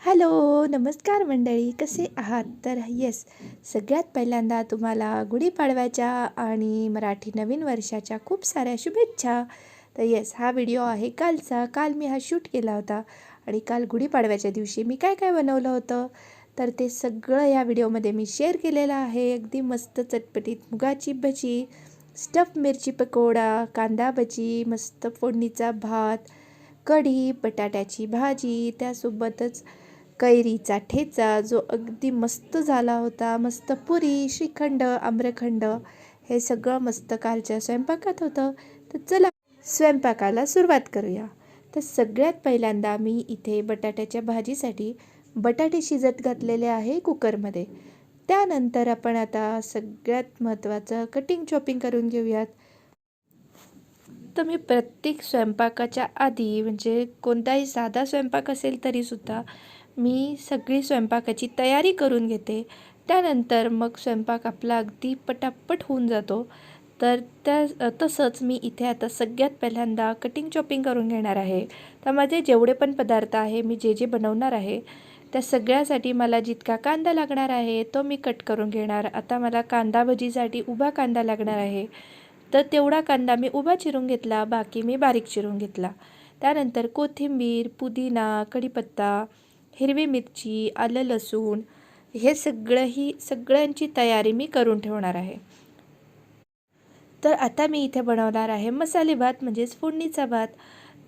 Hello नमस्कार मंडळी कसे आहात? तर येस सगळ्यात पहिल्यांदा तुम्हाला गुढीपाडव्याच्या आणि मराठी नवीन वर्षाच्या खूप साऱ्या शुभेच्छा. तर येस हा व्हिडिओ आहे कालचा. काल मी हा शूट केला होता आणि काल गुढीपाडव्याच्या दिवशी मी काय काय बनवलं होतं? तर ते सगळं या व्हिडिओमध्ये मी शेअर केलेलं आहे. अगदी मस्त चटपटीत मुगाची भजी स्टफ मिरची पकोडा कांदा भजी मस्त फोडणीचा भात कढी बटाट्याची भाजी त्यासोबतच कैरीचा ठेचा जो अगदी मस्त झाला होता मस्त पुरी श्रीखंड आम्रखंड हे सगळं मस्त कालच्या स्वयंपाकात होतं. तर चला स्वयंपाकाला सुरुवात करूया. तर सगळ्यात पहिल्यांदा मी इथे बटाट्याच्या भाजीसाठी बटाटे शिजत घातलेले आहे कुकरमध्ये. त्यानंतर आपण आता सगळ्यात महत्त्वाचं कटिंग चॉपिंग करून घेऊयात. तर मी प्रत्येक स्वयंपाकाच्या आधी म्हणजे कोणताही साधा स्वयंपाक असेल तरीसुद्धा मी सगळी स्वयंपाकाची तयारी करून घेते. त्यानंतर मग स्वयंपाक आपला अगदी पटापट होऊन जातो. तर त्या तसंच मी इथे आता सगळ्यात पहिल्यांदा कटिंग चॉपिंग करून घेणार आहे. तर माझे जेवढे पण पदार्थ आहे मी जे जे बनवणार आहे त्या सगळ्यासाठी मला जितका कांदा लागणार आहे तो मी कट करून घेणार. आता मला कांदा भजीसाठी उभा कांदा लागणार आहे. तर तेवढा कांदा मी उभा चिरून घेतला बाकी मी बारीक चिरून घेतला. त्यानंतर कोथिंबीर पुदिना कढीपत्ता हिरवी मिरची आलं लसूण हे सगळंही सगळ्यांची तयारी मी करून ठेवणार आहे. तर आता मी इथे बनवणार आहे मसाले भात म्हणजेच फोडणीचा भात.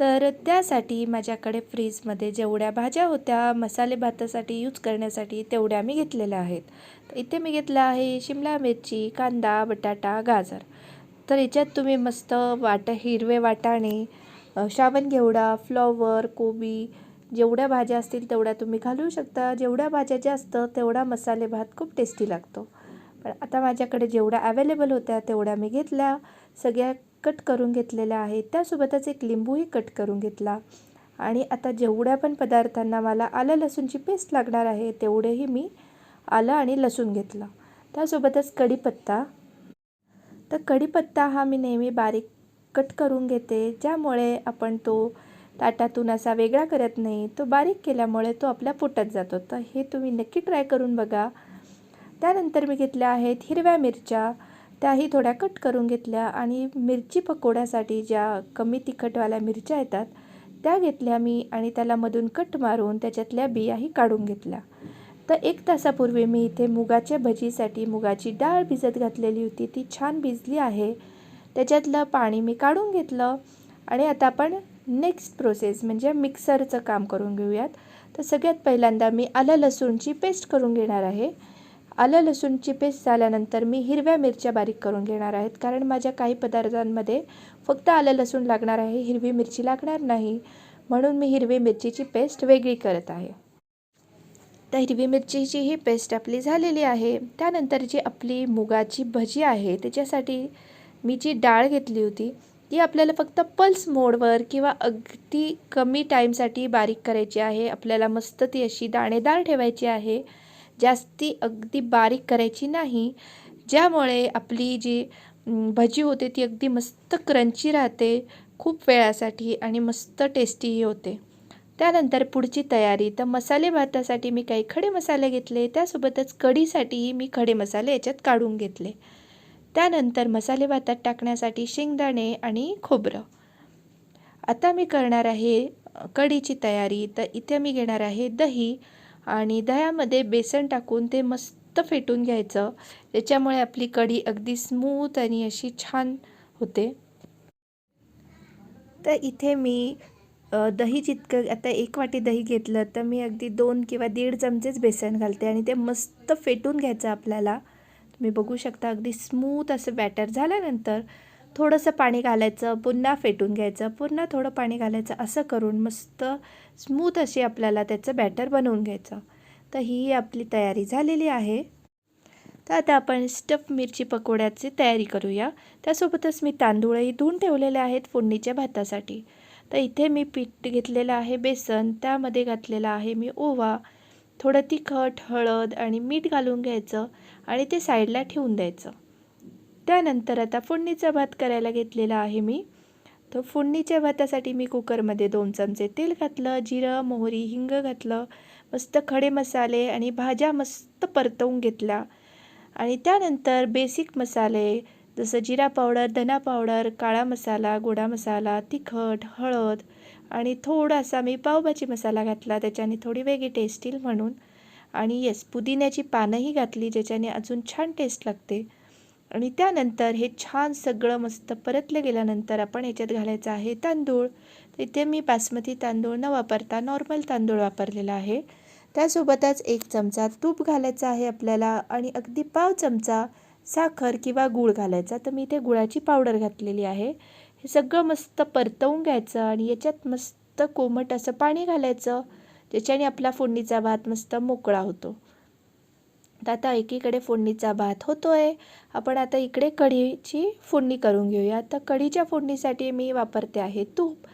तर त्यासाठी माझ्याकडे फ्रीजमध्ये जेवढ्या भाज्या होत्या मसाले भातासाठी यूज करण्यासाठी तेवढ्या मी घेतलेल्या आहेत. तर इथे मी घेतला आहे शिमला मिरची कांदा बटाटा गाजर. तर याच्यात तुम्ही मस्त वाटा हिरवे वाटाणे श्रावण घेवडा फ्लॉवर कोबी जेवढ्या भाज्या असतील तेवढ्या तुम्ही घालू शकता. जेवढ्या भाज्या जास्त तेवढा मसाले भात खूप टेस्टी लागतो. पण आता माझ्याकडे जेवढ्या अवेलेबल होत्या तेवढ्या मी घेतल्या. सगळ्या कट करून घेतलेल्या आहेत. त्यासोबतच एक लिंबूही कट करून घेतला. आणि आता जेवढ्या पण पदार्थांना मला आलं लसूणची पेस्ट लागणार आहे तेवढेही मी आलं आणि लसूण घेतलं. त्यासोबतच कढीपत्ता. तर कढीपत्ता हा मी नेहमी बारीक कट करून घेते. ज्यामुळे आपण तो ताटातून असा वेगळा करत नाही. तो बारीक केल्यामुळे तो आपल्या पोटात जातो. तर हे तुम्ही नक्की ट्राय करून बघा. त्यानंतर मी घेतल्या आहेत हिरव्या मिरच्या. त्याही थोड्या कट करून घेतल्या आणि मिरची पकोड्यासाठी ज्या कमी तिखटवाल्या मिरच्या येतात त्या घेतल्या मी आणि त्याला मधून कट मारून त्याच्यातल्या बियाही काढून घेतल्या. तर एक तासापूर्वी मी इथे मुगाच्या भजीसाठी मुगाची डाळ भिजत घातलेली होती. ती छान भिजली आहे. त्याच्यातलं पाणी मी काढून घेतलं आणि आता आपण नेक्स्ट प्रोसेस म्हणजे मिक्सरचं काम करून घेऊयात. तर सगळ्यात पहिल्यांदा मी आलं लसूणची पेस्ट करून घेणार आहे. आलं लसूणची पेस्ट झाल्यानंतर मी हिरव्या मिरच्या बारीक करून घेणार आहेत. कारण माझ्या काही पदार्थांमध्ये फक्त आलं लसूण लागणार आहे. हिरवी मिरची लागणार नाही. म्हणून मी हिरवी मिरचीची पेस्ट वेगळी करत आहे. तर हिरवी मिरचीची ही पेस्ट आपली झालेली आहे. त्यानंतर जी आपली मुगाची भजी आहे त्याच्यासाठी मी जी डाळ घेतली होती ती आपल्याला फक्त पल्स मोडवर किंवा अगदी कमी टाईमसाठी बारीक करायची आहे. आपल्याला मस्त ती अशी दाणेदार ठेवायची आहे. जास्ती अगदी बारीक करायची नाही. ज्यामुळे आपली जी भजी होते ती अगदी मस्त क्रंची राहते खूप वेळासाठी आणि मस्त टेस्टीही होते. त्यानंतर पुढची तयारी. तर मसाले भातासाठी मी काही खडे मसाले घेतले. त्यासोबतच कढीसाठीही मी खडे मसाले याच्यात काढून घेतले. त्यानंतर मसाले भातात टाकण्यासाठी शेंगदाणे आणि खोबरं. आता मी करणार आहे कढीची तयारी. तर इथे मी घेणार आहे दही आणि दह्यामध्ये बेसन टाकून ते मस्त फेटून घ्यायचं. त्याच्यामुळे आपली कढी अगदी स्मूथ आणि अशी छान होते. तर इथे मी दही जितकं आता एक वाटी दही घेतलं तर मी अगदी दोन किंवा दीड चमचेच बेसन घालते आणि ते मस्त फेटून घ्यायचं आपल्याला. तुम्ही बघू शकता अगदी स्मूथ असं बॅटर झाल्यानंतर थोडंसं पाणी घालायचं पुन्हा फेटून घ्यायचं पुन्हा थोडं पाणी घालायचं असं करून मस्त स्मूथ अशी आपल्याला त्याचं बॅटर बनवून घ्यायचं. तर ही आपली तयारी झालेली आहे. तर आता आपण स्टफ मिरची पकोड्याची तयारी करूया. त्यासोबतच मी तांदूळही धुवून ठेवलेले आहेत फोडणीच्या भातासाठी. तर इथे मी पीठ घेतलेलं आहे बेसन त्यामध्ये घातलेलं आहे मी ओवा थोडं तिखट हळद आणि मीठ घालून घ्यायचं आणि ते साईडला ठेवून द्यायचं. त्यानंतर आता फोडणीचा भात करायला घेतलेला आहे मी. तर फोडणीच्या भातासाठी मी कुकरमध्ये दोन चमचे तेल घातलं जिरं मोहरी हिंग घातलं मस्त खडे मसाले आणि भाज्या मस्त परतवून घेतल्या. आणि त्यानंतर बेसिक मसाले जसं जिरा पावडर धना पावडर काळा मसाला गोडा मसाला तिखट हळद आणि थोडासा मी पावभाजी मसाला घातला त्याच्याने थोडी वेगळी टेस्ट येईल म्हणून. आणि येस पुदिन्याची पानंही घातली ज्याच्याने अजून छान टेस्ट लागते. आणि त्यानंतर हे छान सगळं मस्त परतलं गेल्यानंतर आपण याच्यात घालायचं आहे तांदूळ. तर इथे मी बासमती तांदूळ न वापरता नॉर्मल तांदूळ वापरलेला आहे. त्यासोबतच एक चमचा तूप घालायचा आहे आपल्याला आणि अगदी पाव चमचा साखर किंवा गूळ घालायचा. तर मी इथे गुळाची पावडर घातलेली आहे. हे सगळं मस्त परतवून घ्यायचं आणि याच्यात मस्त कोमट असं पाणी घालायचं ज्याच्याने आपला फोडणीचा भात मस्त मोकळा होतो. तर आता एकीकडे फोडणीचा भात होतो आहे आपण आता इकडे कढीची फोडणी करून घेऊया. तर कढीच्या फोडणीसाठी मी वापरते आहे तूप.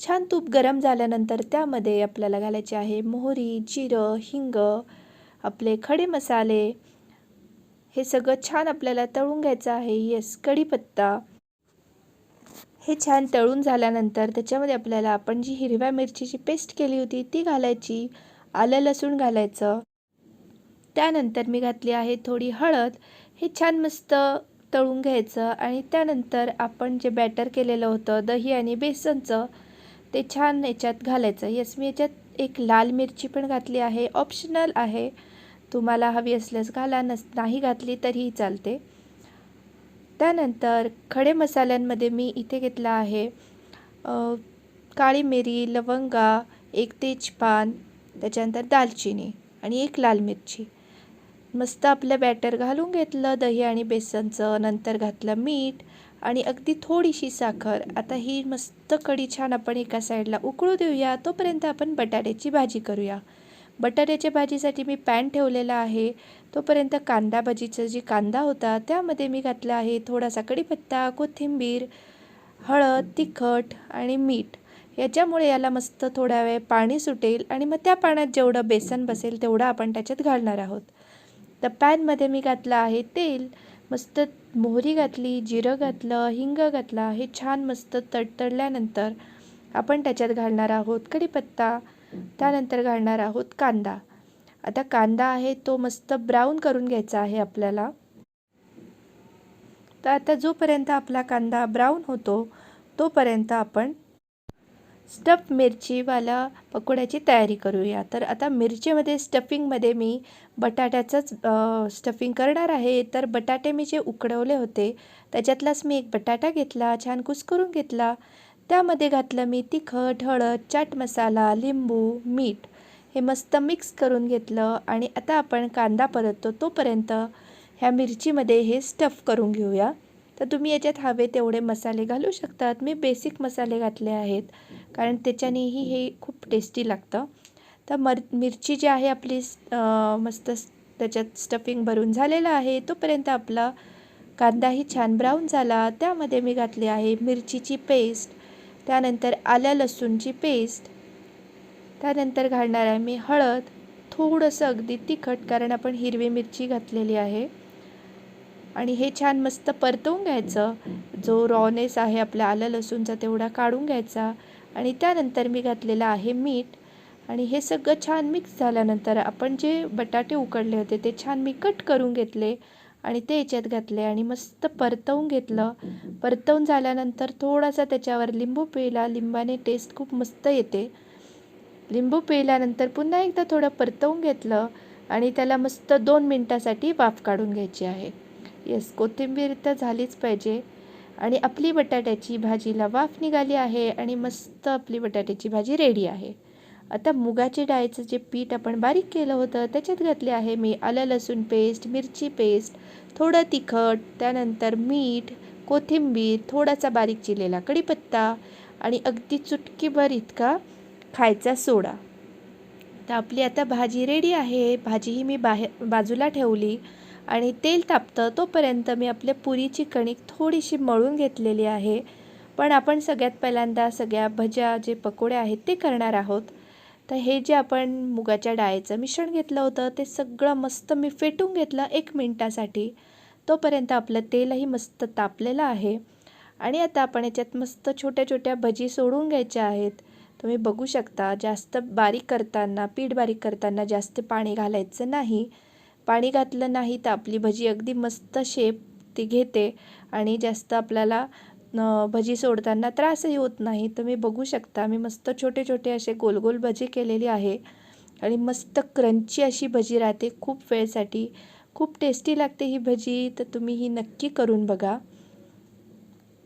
छान तूप गरम झाल्यानंतर त्यामध्ये आपल्याला घालायचे आहे मोहरी जिरं हिंग आपले खडे मसाले. हे सगळं छान आपल्याला तळून घ्यायचं आहे. येस कढीपत्ता. हे छान तळून झाल्यानंतर त्याच्यामध्ये आपल्याला आपण जी हिरव्या मिरचीची पेस्ट केली होती ती घालायची आलं लसूण घालायचं. त्यानंतर मी घातली आहे थोडी हळद. हे छान मस्त तळून घ्यायचं आणि त्यानंतर आपण जे बॅटर केलेलं होतं दही आणि बेसनचं ते छान याच्यात घालायचं. येस मी याच्यात एक लाल मिरची पण घातली आहे. ऑप्शनल आहे. तुम्हाला हवी असल्यास घाला नस नाही घातली तरीही चालते. त्यानंतर खडे मसाल्यांमध्ये मी इथे घेतला आहे काळी मिरी लवंगा एक तेजपान त्याच्यानंतर दालचिनी आणि एक लाल मिरची. मस्त आपलं बॅटर घालून घेतलं दही आणि बेसनचं नंतर घातलं मीठ आणि अगदी थोडीशी साखर. आता ही मस्त कढी छान आपण एका साईडला उकळू देऊया तोपर्यंत आपण बटाट्याची भाजी करूया. बटाट्याच्या भाजीसाठी मी पॅन ठेवलेला आहे तोपर्यंत कांदा भाजीचं जी कांदा होता त्यामध्ये मी घातला आहे थोडासा कढीपत्ता कोथिंबीर हळद तिखट आणि मीठ. याच्यामुळे याला मस्त थोडा वेळ पाणी सुटेल आणि मग त्या पाण्यात जेवढं बेसन बसेल तेवढं आपण त्याच्यात घालणार आहोत. तर पॅनमध्ये मी घातलं आहे तेल मस्त मोहरी घातली जिरं घातलं हिंग घातला हे छान मस्त तडतडल्यानंतर आपण त्याच्यात घालणार आहोत कढीपत्ता त्यानंतर घालणार आहोत कांदा. आता कांदा आहे तो मस्त ब्राऊन करून घ्यायचा आहे आपल्याला. तर आता जोपर्यंत आपला कांदा ब्राऊन होतो तोपर्यंत आपण स्टफ मिरचीवाला पकोड्याची तयारी करूया. तर आता मिरचीमध्ये स्टफिंगमध्ये मी बटाट्याचंच स्टफिंग करणार आहे. तर बटाटे मी जे उकडवले होते त्याच्यातलाच मी एक बटाटा घेतला छान कुस्करून घेतला. त्यामध्ये घातलं मी तिखट हळद चाट मसाला लिंबू मीठ. हे मस्त मिक्स करून घेतलं आणि आता आपण कांदा परततो तोपर्यंत ह्या मिरचीमध्ये हे स्टफ करून घेऊया. तर तुम्ही याच्यात हवे तेवढे मसाले घालू शकतात. मी बेसिक मसाले घातले आहेत. कारण त्याच्यानेही हे खूप टेस्टी लागतं. तर मर मिरची जी आहे आपली मस्त त्याच्यात स्टफिंग भरून झालेलं आहे. तोपर्यंत आपला कांदाही छान ब्राऊन झाला. त्यामध्ये मी घातली आहे मिरचीची पेस्ट त्यानंतर आल्या लसूणची पेस्ट त्यानंतर घालणार आहे मी हळद थोडंसं अगदी तिखट कारण आपण हिरवी मिरची घातलेली आहे. आणि हे छान मस्त परतवून घ्यायचं. जो रॉनेस आहे आपल्या आलं लसूणचा तेवढा काढून घ्यायचा. आणि त्यानंतर मी घातलेलं आहे मीठ. आणि हे सगळं छान मिक्स झाल्यानंतर आपण जे बटाटे उकडले होते ते छान मी कट करून घेतले. आणि ते याच्यात घातले आणि मस्त परतवून घेतलं. परतवून झाल्यानंतर थोडासा त्याच्यावर लिंबू पिळला. लिंबाने टेस्ट खूप मस्त येते. लिंबू पिळल्यानंतर पुन्हा एकदा थोडं परतवून घेतलं आणि त्याला मस्त दोन मिनटासाठी वाफ काढून घ्यायची आहे. येस कोथिंबीर तर झालीच पाहिजे. आणि आपली बटाट्याची भाजीला वाफ निघाली आहे आणि मस्त आपली बटाट्याची भाजी रेडी आहे. आता मुगाचे डाळीचं जे पीठ आपण बारीक केलं होतं त्याच्यात घातले आहे मी आलं लसूण पेस्ट मिरची पेस्ट थोडं तिखट त्यानंतर मीठ कोथिंबीर थोडासा बारीक चिरलेला कढीपत्ता आणि अगदी चुटकीभर इतका खायचा सोडा. तर आपली आता भाजी रेडी आहे. भाजीही मी बाहेर बाजूला ठेवली आणि तेल तापतं तोपर्यंत मी आपल्या पुरीची कणिक थोडीशी मळून घेतलेली आहे. पण आपण सगळ्यात पहिल्यांदा सगळ्या भज्या जे पकोडे आहेत ते करणार आहोत. तर हे जे आपण मुगाच्या डाळीचं मिश्रण घेतलं होतं ते सगळं मस्त मी फेटून घेतलं एक मिनटासाठी. तोपर्यंत आपलं तेलही मस्त तापलेलं आहे. आणि आता आपण याच्यात मस्त छोट्या छोट्या भजी सोडून घ्यायच्या आहेत. तुम्ही बघू शकता जास्त बारीक करताना पीठ बारीक करताना जास्त पाणी घालायचं नाही. पाणी घातलं नाही तर आपली भजी अगदी मस्त शेप ती घेते आणि जास्त आपल्याला भजी सोडताना त्रासही होत नाही. तुम्ही बघू शकता मी मस्त छोटे छोटे असे गोल गोल भजी केलेली आहे आणि मस्त क्रंची अशी भजी राहते खूप वेळसाठी. खूप टेस्टी लागते ही भजी तर तुम्ही ही नक्की करून बघा.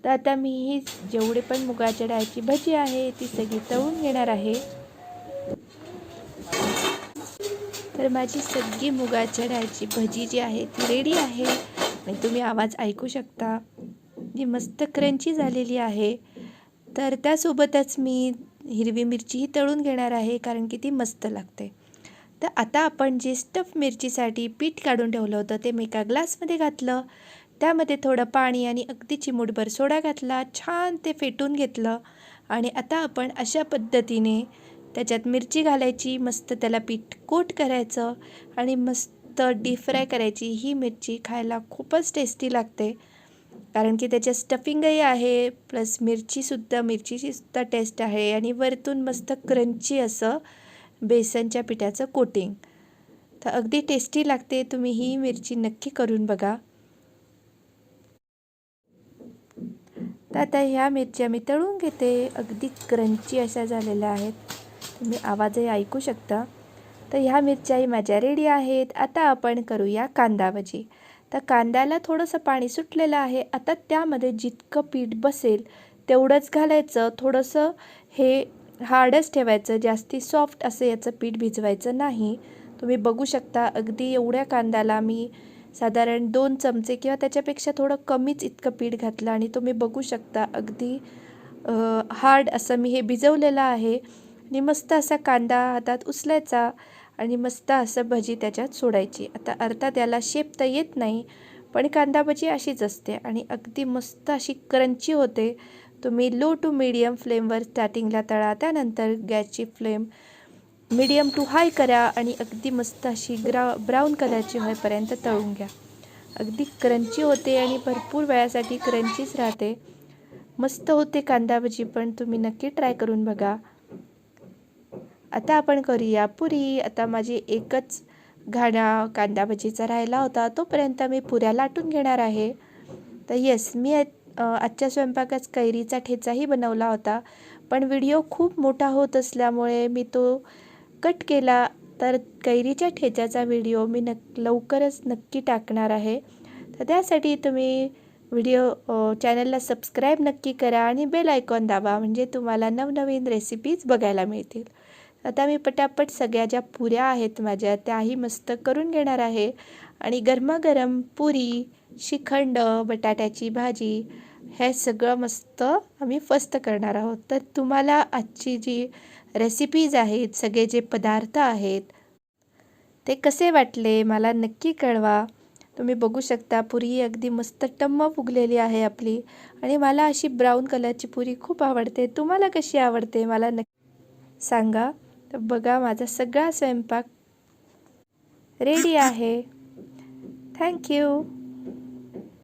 तर आता मी ही जेवढे पण मुगाच्या डाळीची भजी आहे ती सगळी तळून घेणार आहे. तर माझी सगळी मुगाच्या डाळीची भजी जी आहे ती रेडी आहे. आणि तुम्ही आवाज ऐकू शकता. जी मस्त क्रंची झालेली आहे. तर त्यासोबतच मी हिरवी मिरचीही तळून घेणार आहे कारण की ती मस्त लागते. तर आता आपण जे स्टफ मिरचीसाठी पीठ काढून ठेवलं होतं ते मी एका ग्लासमध्ये घातलं. त्यामध्ये थोडं पाणी आणि अगदी चिमूटभर सोडा घातला छान ते फेटून घेतलं. आणि आता आपण अशा पद्धतीने त्याच्यात मिरची घालायची मस्त त्याला पीठ कोट करायचं आणि मस्त डीप फ्राय करायची. ही मिरची खायला खूपच टेस्टी लागते. कारण की त्याच्यात स्टफिंगही आहे प्लस मिरचीसुद्धा मिरचीचीसुद्धा टेस्ट आहे आणि वरतून मस्त क्रंची असं बेसनच्या पिठाचं कोटिंग तर अगदी टेस्टी लागते. तुम्ही ही मिरची नक्की करून बघा. तर आता ह्या मिरच्या मी तळून घेते. अगदी क्रंची अशा झालेल्या आहेत. तुम्ही आवाजही ऐकू शकता. तर ह्या मिरच्याही माझ्या रेडी आहेत. आता आपण करूया कांदा भजी. तर कांद्याला थोडंसं पाणी सुटलेलं आहे. आता त्यामध्ये जितकं पीठ बसेल तेवढंच घालायचं. थोडंसं हे हार्डच ठेवायचं. जास्ती सॉफ्ट असं याचं पीठ भिजवायचं नाही. तुम्ही बघू शकता. अगदी एवढ्या कांद्याला मी साधारण दोन चमचे किंवा त्याच्यापेक्षा थोडं कमीच इतकं पीठ घातलं आणि तुम्ही बघू शकता अगदी हार्ड असं मी हे भिजवलेलं आहे. आणि मस्त असा कांदा हातात उचलायचा आणि मस्त असं भजी त्याच्यात सोडायची. आता अर्थात याला शेप तर येत नाही पण कांदा भजी अशीच असते आणि अगदी मस्त अशी क्रंची होते. तुम्ही लो टू मीडियम फ्लेमवर स्टार्टिंगला तळा त्यानंतर गॅसची फ्लेम मिडियम टू हाय करा आणि अगदी मस्त अशी ग्रा ब्राऊन कलरची होईपर्यंत तळून घ्या. अगदी क्रंची होते आणि भरपूर वेळासाठी क्रंचीच राहते. मस्त होते कांदा भजी पण तुम्ही नक्की ट्राय करून बघा. आता आपण करूया पुरी. आता माझी एकच घाणा कांदा भजीचा राहिला होता. तोपर्यंत मी पुऱ्या लाटून घेणार आहे. तर येस मी आजच्या स्वयंपाकात कैरीचा ठेचाही बनवला होता. पण व्हिडिओ खूप मोठा होत असल्यामुळे मी तो कट केला तर कैरीच्या ठेच्याचा व्हिडिओ मी नक लवकरच नक्की टाकणार आहे. तर त्यासाठी तुम्ही व्हिडिओ चॅनलला सबस्क्राईब नक्की करा आणि बेल आयकॉन दाबा म्हणजे तुम्हाला नवनवीन रेसिपीज बघायला मिळतील. आता मी पटापट सगळ्या ज्या पुऱ्या आहेत माझ्या त्याही मस्त करून घेणार आहे. आणि गरमागरम पुरी श्रीखंड बटाट्याची भाजी हे सगळं मस्त आम्ही फस्त करणार आहोत. तर तुम्हाला आजची जी रेसिपीज आहेत सगळे जे पदार्थ आहेत ते कसे वाटले मला नक्की कळवा. तुम्ही बघू शकता पुरी अगदी मस्त टम्म फुगलेली आहे आपली आणि मला अशी ब्राऊन कलरची पुरी खूप आवडते. तुम्हाला कशी आवडते मला नक्की सांगा. तर बघा माझा सगळा स्वयंपाक रेडी आहे. थँक्यू